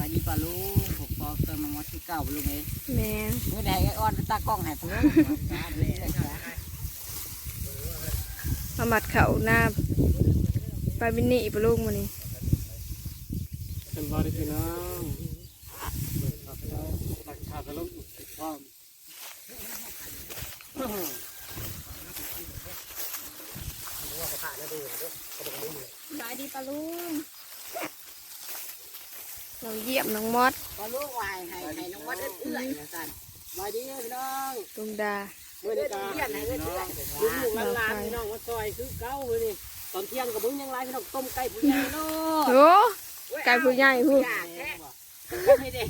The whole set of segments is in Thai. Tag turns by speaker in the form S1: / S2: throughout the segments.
S1: บายดีปลาลุงผมปอกเติมน้ำมันที่เก่าลุงเอง
S2: แม่
S1: เมื่อใดไอ้อ้อนไปตากล้องให้ปลาลุงมาเลยจ้ะ
S2: มามัดเขาหน้าไปบินนี่ปะลูกมานี่
S3: เป็นบอดี้พี่น้องตักขาดแล้วลงความ
S2: บายดีปะลูก น้องเยี่ยมน้องมอด
S1: ปลาลุงวายให้ให้น้องมัดเอื้อยๆนะสัน
S3: บายดีพี่น้อง
S2: ตุงดา
S3: เมื่อนี้กา
S1: เอื้อยๆให้เอื้อย
S3: ลูกลูกหลานพี่น้องมาซอยคือเก้าเลยนี่ตอนเที่ยงกับมึงยังไรพี่น้องต้มไก่ผู้ใหญ่เนาะ
S2: โอ้ไก่ผู้ใหญ่พูด
S1: ๆอยากแท้ไม่ได้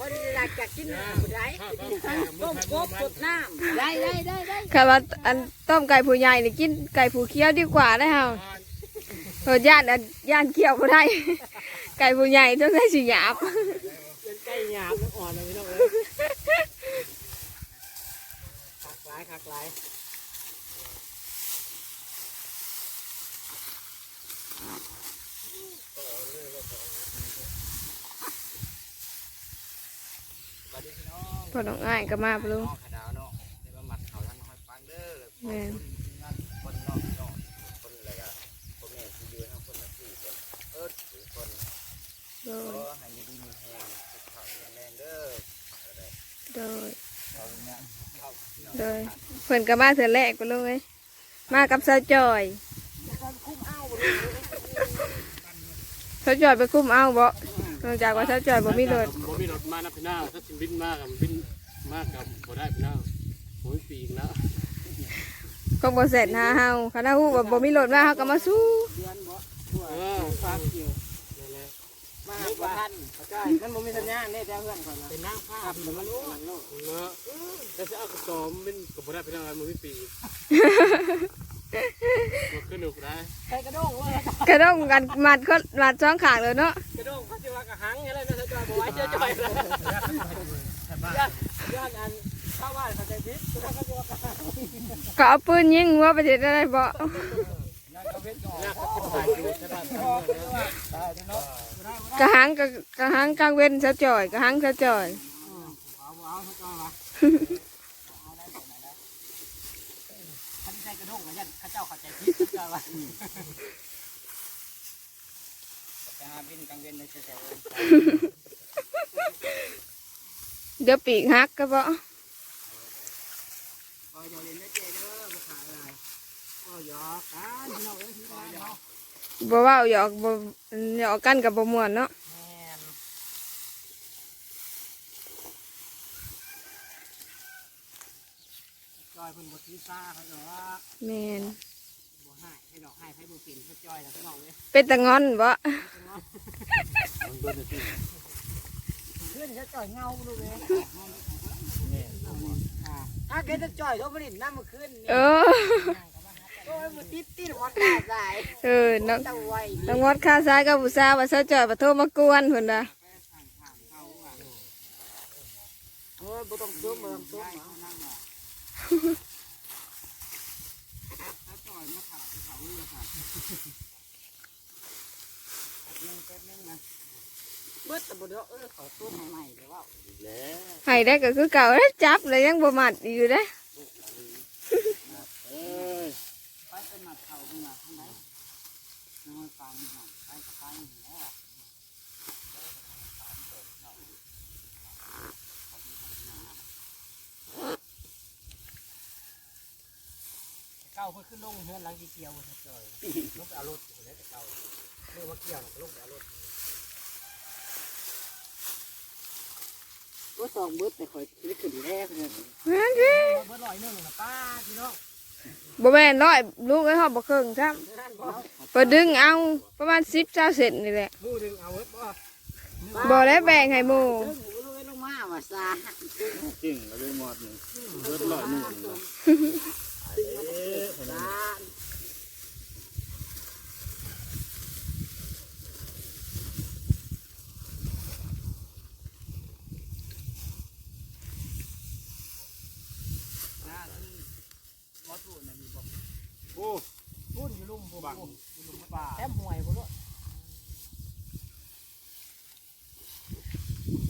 S1: คนอยากจะกินน้ำได้ต้มกบสดน้ำได้ได้ได้ได้
S2: ค่ะว่าอันต้มไก่ผู้ใหญ่นี่กินไก่ผู้เคี้ยวดีกว่าได้เฮา เออย่านอันย่านเคี้ยวก็ได้ ไก่ผู้ใหญ่ต้องได้สิหยาบ
S3: เป็นไก่หยาบแล้วอ่อนเลยพี่น้องเลยคักหลายคักหลาย
S2: พอน้องอ้ายก็มาปลูก
S1: ขดาวเนาะเดี๋ยวมัดเขาทั้ง
S2: แม่น
S1: คนนอกนอกคนอะไรกันคนแม่ที่อยู่ทั้งคนทั้งสี่คนเออถือคน
S2: โด
S1: โอ้
S2: ย
S1: ให้ดีมีแหงสุขภาพแข็งแรงเด้อ
S2: โดย
S1: เอาเนี่ยเข้า
S2: โดยเพิ่นก็มาเถื่อแรกปะลูกเอ้ยมากับสาวจอย
S1: คุ้มเอา
S2: สาวจอยไปคุ้มเอาบ่นอกจากว่าสาวจอยบ่มีรถ
S3: บ่มีรถมานะพี่น้าถ้าสิบินมากกับบินมากกับบ่ได้พี่น้าโอ้ยปีกแล้ว
S2: คงบ่เสร็จหาเฮาคณะฮู้ว่าบ่มีรถมาเฮาก็มาสู้
S1: เดือนบ่
S3: เออฟังอยู่นั่นแหละ
S1: มาบ่ทันเข้าใจมันบ่มีสัญญาณเนี่ยแต่เพื่อนคนเป็นนางฟ้าเป็นมนุษย์มันโลก
S3: เนาะแต่จะเอากระสอบมันก็บ่ได้พี่น้ามันไม่ปีกบ่ขึ้นหนุกได้
S1: ใส่กระด้งเลย
S2: กระด้งกันมัดคนมัดสองขางเลยเนาะ
S3: กระโดงเขาจะว่ากระหังอะไรนะจะบ่ไวเชื่อจ่อยแล้วย่านย่านอันเข้าบ้านเขาใจพิษเขาก็ว่ากระหัง
S2: ก็เอาปืนยิงหัวไปเฮ็ดอะไรบ่
S3: น่าเขาเป็นถ่ายอยู่ใช่ป่ะ
S2: กระหังกะกระหังกลางเว้นสาวจอยกระหังสาวจอย
S1: เอาเอาเข้าใจวะท่านใส่กระด้งเหมือนกันข้าเจ้าเข้าใจผิดเข้าวะจะหาบินกลางเว้นเลยเฉย
S2: เดี๋ยวปีกหักก็บ่
S1: พอจะเรียนได้เจเด้อมาขายอะไรก็หยอกกันพี่น้องเอ้ยพี่น้องเนา
S2: บ่เว้าหยอกบ่หยอกกันกับบ่ม่วนเนาะ
S1: แม่นจอยเพิ่นบ่ถือซ่าเขาดอก
S2: แม่น
S1: บ่ให้ให้ดอกให้ให้บ่เป็นเขาจอยแล้วพี่น้องเอ้ย
S2: เป็นตะงอนบ่
S1: เพื่อนจะจ่อยเงาดูเลยอ่าแกจะจ่อยเขาผลิตน้ำเมื่อคืนนี่
S2: เออ
S1: โอ้ยมันติ
S2: เออน้อง
S1: ตะไว้
S2: น้องมดข้าซ้ายกับผู้สาวว่าสาวจอยบ่โทรมากวนเพิ่นน่ะ
S1: เออบ่ต้องซุ่มบ่ต้องซุ่มนั่งอะจ่อยมาขาดเขาเลยค่ะแป๊บนึงแป๊บนึงนะเบิดแต่บ่เด้อเออขอตุ้มใหม่ๆเดี๋ยวว่า
S3: แล้ว
S2: ให้ได้ก็คือเก่าแล้วจับเลยยังบ่มัดอยู่เด้
S3: เอ้ย
S1: ไป เป็นมัดเข่าเป็นหมัดข้างไหนน้อยฟังหน่อยไปกับไปแล้ว
S3: เก้าเพิ่นขึ้นลงเฮือนหลังที่เกี่ยวครับจอยลูกเอารถอยู่แล้วแต่เก่าเรียกว่าเกี่ยวลูกเอารถ
S1: ก็สองเบิดแต่คอยคิดขึ้นแรกเลย
S2: แม่นสิ
S3: เพิ่นลอยหนึ่งนะป้าพี่น้อง
S2: บ่แม่นร้อยลูกไอ้ฮอบบ่ครึ่งซ้ํเปิดดึงเอาประมาณ10 20เซนนี่แหละ
S3: มูดึงเอาไว้บ่
S2: บ่ได้แบ่งให้หมู่
S1: เรื่องหูรู้ลงมาว่าซา
S3: จริงก็เลยหมดนี่เพิ่นลอยหนึ่ง
S1: ซา
S3: โอ้พูดอยู่ลุ่มผู้ บังลุ่มป่า
S1: แอมห่วยบ่รู้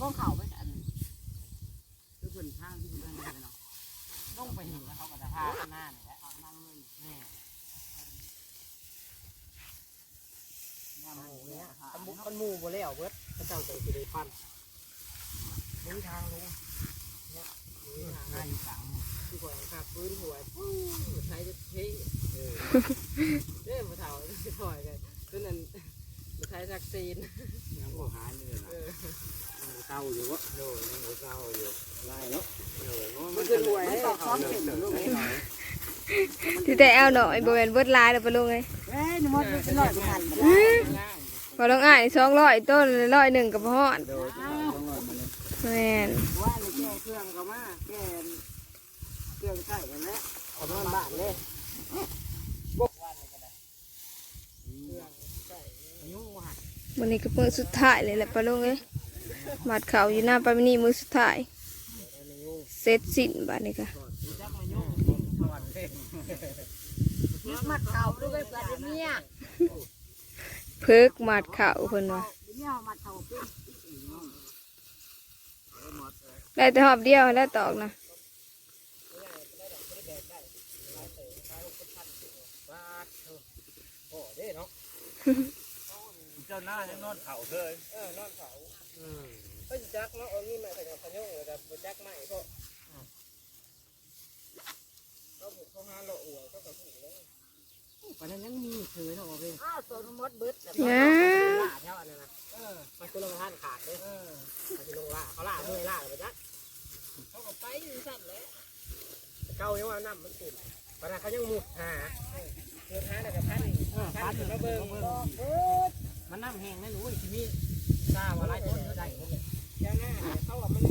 S1: ก็เข่าไปอันคือคนทางที่คนเดินไปเนาะลงไปหินแล้วเขาก็จะพาข้างหน้านี่แหละเอานั่งเลยแม่
S3: คันหมูคันหมูบ่แล้วเบิดพระเจ้าใจสิได้ปั้นบ่มีทางลงเนี่ยบ่มีทาง
S1: หน้า
S3: ง่าย
S1: อยู่กลาง
S3: ที่ข่อยขาดพื้นหัวปู้ใช้จะเท่เออเด้อมาเฒ่าสิถอยกันตัวนั้นมาใช้ซักซีน
S1: ยังบ่หายเลย
S3: เออ
S1: เศร้าอยู่วะ
S3: โดยยังบ่เศร้าอยู่
S1: ไล่เนาะ
S3: เออ
S1: มันคือรวยให้ต่อความเห็นลูกเอ้ย
S2: ที่แต่แอลหน่อยบ่แม่นเบิดลายแล้วปะลุงเอ้ย
S1: เอ้ยนี่มันเป็นร้อยพัน
S3: ง่าย
S2: บ่ต้องอ่าน200ต้นร้อยหนึ่งก็บ่ฮอดแม่น
S1: ว่าในแก้เครื่องเขามาแก้ เครื่องใส่กันแล้ว
S3: เอานอนบ้านเลย
S1: ยุ่งว่ะ
S2: วันนี้ก็มื้อสุดท้ายเลยแหละปะลุงเอ้ยบัดเขาอยู่หน้าปามินีมื้อสุดท้ายเสร็จสิ้นบัดนี้ก็
S1: จักมายุ่งยึดมัดเข่าด้วยกันเนี่ย
S2: เพิกมัดเขาเพิ่นว่า
S1: เนี่ยมัดเข่าเป็น
S2: ได้แต่หอบเดียวแล้วตอกนะ
S3: โอ้เด้เนาะ
S1: เจ้าหน้ายังนอนเข่าเลย
S3: เออนอนเผาอืมเอ้ยจักเนาะเอานี่มาใส่กับพะโยงเลยแต่บ่จักไม่ก็เขาบุกเข้าหาเราอัวเขาก็ถูกแล้ว
S1: ปานนั้นยังมีเคยเนาะพี่อ้าวตัวมดเบิด
S2: นะ
S3: ล่าแถวอันนั้นนะเออมันคือลงท่านขาดเลยเออมันคือลงล่าเขาล่าเมื่อยล่าเลยจักเขาก็ไปอยู่สั่นแหล้วเก่ายังว่าน้ำมันติดปานนั้นเขายังมุดหา มุดหาแล้วก็พันพันถึงมาเบิ่ง
S1: มันน้ำแห้งนะหนูที่มีตาว่าไรต้นเท่าใด
S3: แค่หน้าเขาว่ามัน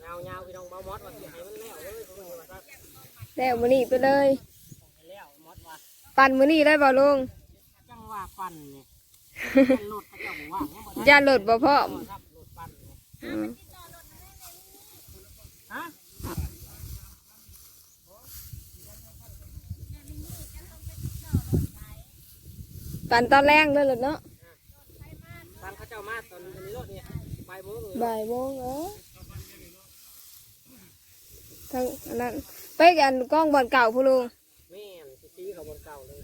S3: เงาเงาพี่น้องเบามอดว่าสิให้มันแล้วเลยผมว่าซัก
S2: แล้วมื้อนี้ไปเลย
S1: ให้แล้วมดว่า
S2: ปั่นมื้อนี้ได้บ่ลุง
S1: จังว่าปั่นนี่หลุดเขาเจ้าบอกว่ายังบ่ได้
S2: อย่าหลดบ่พร้อม
S1: ครับหลุดปั่นนี่
S2: อืม
S1: ฮะ
S2: ปั่นตอนแรงเลยเหรอเนาะ
S3: ตามเขาเจ้ามาตอนนี้รถเนี่ยไปโมงเลย
S2: บ่ายโมงเออทั้งอันนั้น ไปกันกล้องบอลเก่าพูลุง
S3: แม่นสิตีเขาบนเก่าเลย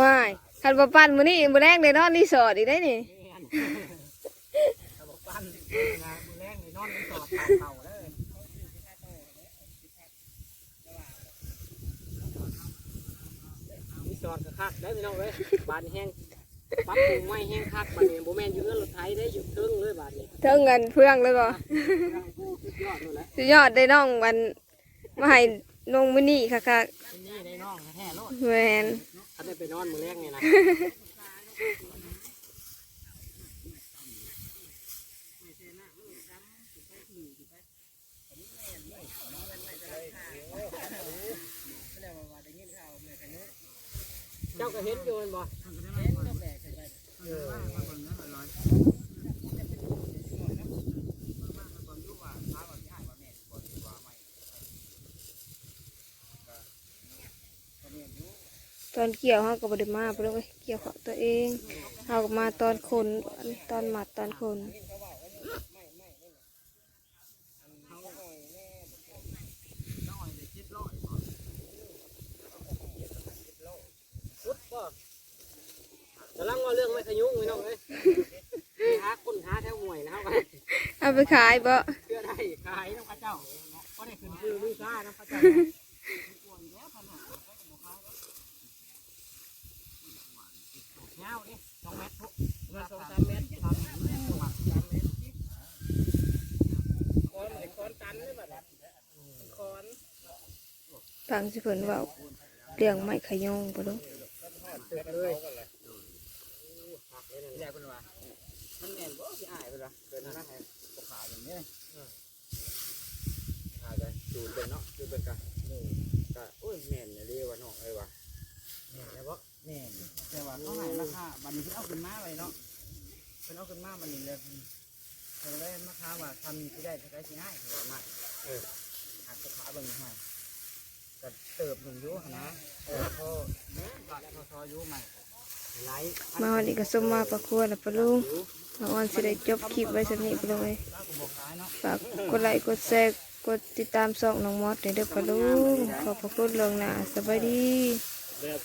S2: ว้ายคันบ่ปั่นมื้อนี้มื้อแรงได้นอนรีสอร์ทอีกได้นี่
S3: แม่นเขาบอกปั้นนะมือแรงนี่นอนรีสอร์ทตามเก่าเลยรีสอร์ทก็คักได้พี่น้องเว้ยบานแห้งปรับปรุงไม่แห้งคักบานนี้โบแมนอยู่เรื่องรถไถได้อยู่เทิงเลยบานนี้
S2: เทิงเงินเพื่องเลยบ่
S3: สุดยอดเลยแหละ
S2: สุดยอดได้น้องวัน มาให้น้องมื้อนี้ค่ะค่ะ
S3: ที่นี่ได้น้องแท้ๆโลด
S2: แม่น
S3: ถ้าได้ไปนอนมือแรกนี่นะเจ้าก็เห็นอยู่แมันบ่เออเต
S2: อนเกี่ยวเฮาก็บ่ได้มาบ่ได้ไปเกี่ยวของตัวเองเฮาก็มาตอนคนตอนหมัดตอนคน
S3: พุดบ่กำลังว่าเรื่องไม่ขยุ่งพี่น้องเอ้ยไปหาคนหาแถวห่วยนะครับ
S2: เอาไปขายบ่
S3: เพื่อได้ขายน้ำข้าเจ้าก็ได้ขึ้นชื่อลูกค้าน้ำข้าเจ้า สองเมตรปุ๊บเงินสองสามเมตรสามเมตรสามเมตรคอนเลยคอนตันเลยบัดคอน
S2: ฟังสิเพิ่นว้าเรื่องไม้ขยงบ่รู้
S3: ตึกเลยหักเลยนี่แหละเพิ่นว่ามันแม่นบ่สิอายเพิ่นว่าเกินมาให้ตกขาอย่างนี้อาจจะดูเป็นเนาะดูเป็นกันก็โอ้ยแม่นเรียว่าน้องเอ้ยว่ะแม่นแล้วบ่
S4: แน่ บัดนี้เพิ่นเอาขึ้นมาไว้เนาะเพิ่นเอาขึ้นมาบัดนี้เลยเพิ่นได้ราคาว่าทำที่ได้เท่าไหร่สิให้เพิ่นว่ามาเออหักขาเบิ่งให้ก็เติบหนึ่งอยู่หั่นนะเออพอบัดพอซออยู่ใหม่ไลฟ์
S2: มาวันนี้ก็สมมาประควดแล้วปะลุงมาวันสิได้จบคลิปไว้สำนี้ปะลุงเอ้ย
S4: แล้วก็บอกขายเนาะ
S2: ฝากกดไลค์กดแชร์กดติดตามช่องน้องมอสในเด้อปะลุงขอบพระคุณเรื่องหน้าสบายดี
S4: แบบ